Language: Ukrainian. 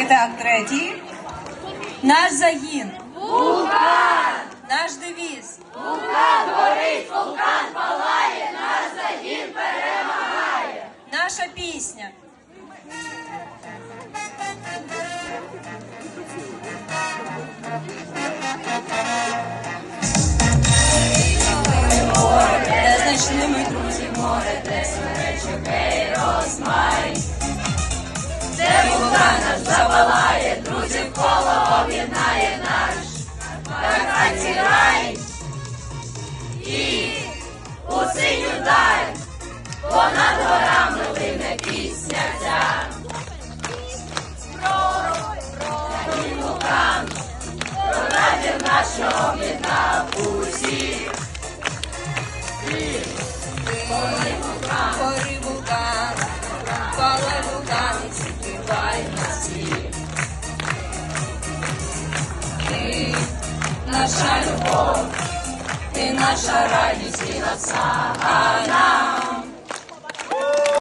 І так, третій. Наш загін. Вулкан! Наш девіз. Вулкан горить, вулкан палає, наш загін перемагає. Наша пісня. Де знайшли ми друзів море, де смеречокей наш запалає, друзів коло об'єднає наш Карпатський рай. І у синю даль понад горами лине пісня ця. Про надір нашого об'єднав усіх. Наша любов, ти наша радість і насагана.